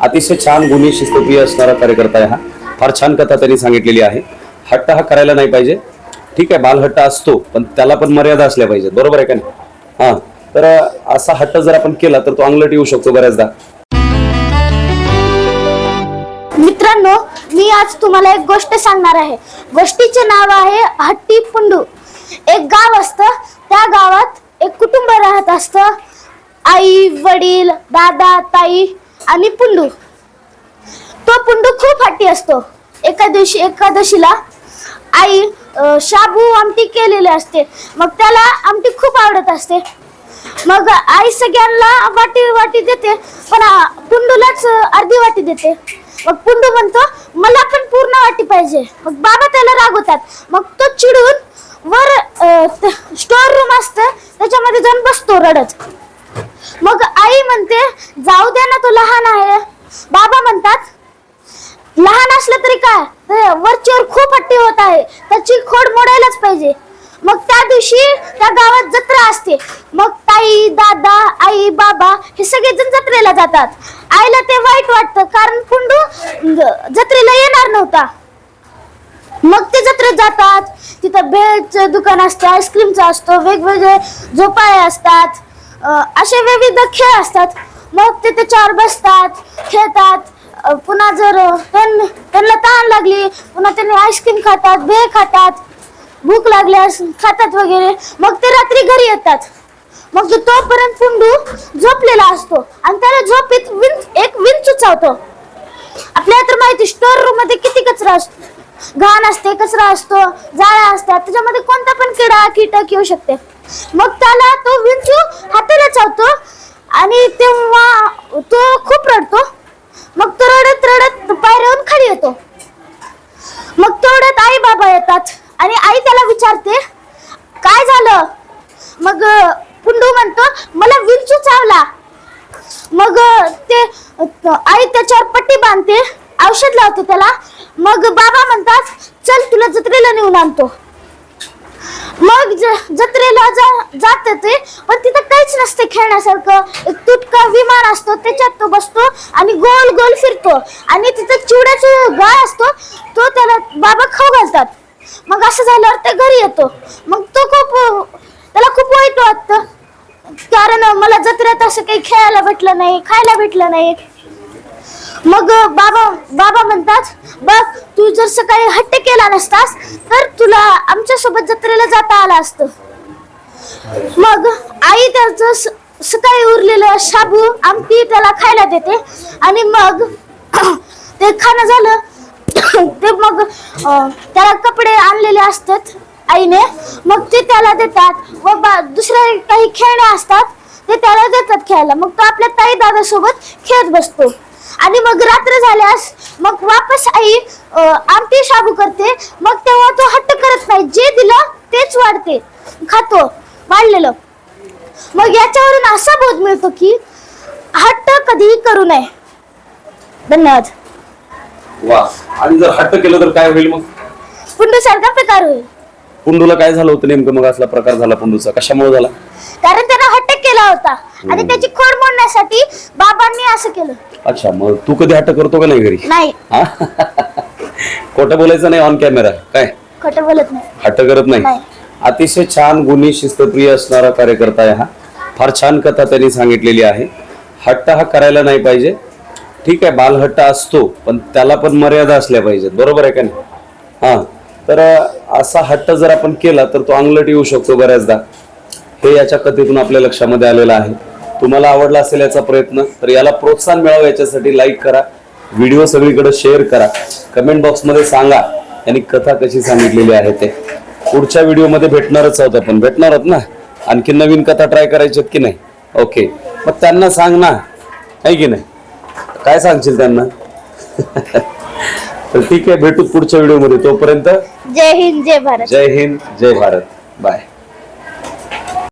अतिशय छान गुणी शिस्तप्रिय असणारा कार्यकर्ता आहे हा. फार छान कथा त्यांनी सांगितलेली आहे. हट्ट हा करायला नाही पाहिजे. ठीक आहे बालहट्ट असतो पण त्याला पण मर्यादा असल्या पाहिजेत. बरोबर आहे का नाही? हा. तर असा हट्ट जर आपण केला तर तो अंगलट येऊ शकतो बऱ्याचदा. मित्रांनो मी आज तुम्हाला एक गोष्ट सांगणार आहे. गोष्टीचे नाव आहे हट्टी पुंडू. एक गाव असतं. त्या गावात एक कुटुंब राहत असतं. आई वडील दादा ताई आणि पुंडू. तो पुंडू खूप हट्टी असतो. एका दिवशी एकादशीला आई शाबू आमटी केलेली असते. मग त्याला आमटी खूप आवडत असते. मग आई सगळ्यांना वाटी वाटी देते पण पुंडूलाच अर्धी वाटी देते. मग पुंडू म्हणतो मला पण पूर्ण वाटी पाहिजे. मग बाबा त्याला रागवतात. मग तो चिडून वर स्टोर रूम असतं. त्याच्यामध्ये जाऊन बसतो रडत. मग आई म्हणते जाऊ द्या ना तो लहान आहे. बाबा म्हणतात लहान असलं तरी काय? वरचीवर खूप हट्टी होत आहे. त्याची खोड मोडायलाच पाहिजे. मग त्या दिवशी त्या गावात जत्रा असते. मग ताई दादा आई बाबा हे सगळेजण जत्रेला जातात. आईला ते वाईट वाटतं कारण पुंडू जत्रेला येणार नव्हता. मग ते जत्रेत जातात. तिथं भेळचं दुकान असतं आईस्क्रीमचं असतो वेगवेगळे झोपाळे असतात. असे विविध खेळ असतात. मग ते त्याच्यावर बसतात खेळतात. पुन्हा जर त्यां- त्यांना ताण लागली पुन्हा त्यांनी आईस्क्रीम खातात भेळ खातात. भूक लागल्यास खातात वगैरे. मग ते रात्री घरी येतात. मग तो तोपर्यंत पुंडू झोपलेला असतो आणि त्याला झोपीत विंच एक विंच चावतो आपल्याला तर माहिती स्टोर रूममध्ये किती कचरा असतो. घाण असते कचरा असतो जाळ्या असतात त्याच्यामध्ये कोणता पण किडा कीटक येऊ शकते. मग त्याला तो विंचू हाताला चावतो आणि तेव्हा तो खूप रडतो. मग तो रडत रडत पायऱ्यावरून खाली येतो. मग तेवढ्यात आई बाबा येतात आणि आई त्याला विचारते काय झालं? मग पुंडू म्हणतो मला विंचू चावला. मग ते आई त्याच्यावर पट्टी बांधते औषध लावते त्याला मग बाबा म्हणतात चल तुला जत्रेला नेऊन आणतो. मग ज- जत्रेला जा जात ते पण तिथं काहीच नसतं खेळण्यासारखं. एक तुटका विमान असतो त्याच्यात तो बसतो आणि गोल गोल फिरतो. आणि तिथं चिवड्याचा गाळ असतो तो त्याला बाबा खाऊ घालतात. मग असं झाल्यावर ते घरी येतो. मग तो खूप त्याला खूप वाईट वाटतं. कारण मला जत्रेत असं काही खेळायला भेटलं नाही खायला भेटलं नाही. मग बाबा बाबा म्हणतात बघ तू जर सकाळी हट्ट केला नसतास तर तुला आमच्यासोबत जत्रेला जाता आलं असतं. मग आई त्याचं स- सकाळी उरलेलं शाबू आमटी त्याला खायला देते. आणि मग ते खाणं झालं. ते मग त्याला कपडे आणलेले असतात आईने. मग ते त्याला देतात. व बा- काही खेळणे असतात ते त्याला देतात खेळायला. मग तो आपल्या ताई दादा सोबत खेळत बसतो. आणि मग रात्र झाल्यास मग वापस आई आमटी शाबू करते. मग तेव्हा तो हट्ट करत नाही. जे दिलं तेच वाढते. खातो. वाढलेलं. मग याच्यावरून असा बोध मिळतो की हट्ट कधीही करू नये. धन्यवाद. वा. आणि जर हट्ट केलं तर काय होईल मग? पुंडू सारखा प्रकार होईल. पुंडूला काय झालं होतं नेमकं? मग असला प्रकार झाला पुंडूचा. कशामुळे झाला? कारण केला होता आणि त्याची खोड मोडण्यासाठी बाबांनी असं केलं. अच्छा मग तू कधी हट्ट करतो का नाही घरी? नाही. हा? खोटं बोलायचं नाही ऑन कॅमेरा काय? खोटं बोलत नाही. हट्ट करत नाही? नाही. अतिशय छान गुणी शिस्तप्रिय असणारा कार्यकर्ता आहे हा. फार छान कथा त्यांनी सांगितलेली आहे. हट्ट हा करायला नाही पाहिजे. ठीक आहे बालहट्ट असतो पण त्याला पण मर्यादा असल्या पाहिजेत. बरोबर आहे का नाही? हा. तर अं, असा हट्ट जर आपण केला तर तो अंगलट येऊ शकतो बऱ्याचदा. हे याच्या कथेतून आपल्या लक्षामध्ये आलेलं आहे. तुम्हाला आवडला असेल याचा प्रयत्न तर याला प्रोत्साहन मिळावं याच्यासाठी लाईक करा. व्हिडिओ सगळीकडे शेअर करा. कमेंट बॉक्समध्ये सांगा यांनी कथा कशी सांगितलेली आहे ते. पुढच्या व्हिडिओमध्ये भेटणारच आहोत आपण. भेटणार आहोत ना? आणखी नवीन कथा ट्राय करायची की नाही? ओके मग त्यांना सांग ना. आहे की नाही? काय सांगशील त्यांना? तर ठीक आहे भेटू पुढच्या व्हिडिओमध्ये तोपर्यंत जय हिंद जय भारत. जय हिंद जय भारत. बाय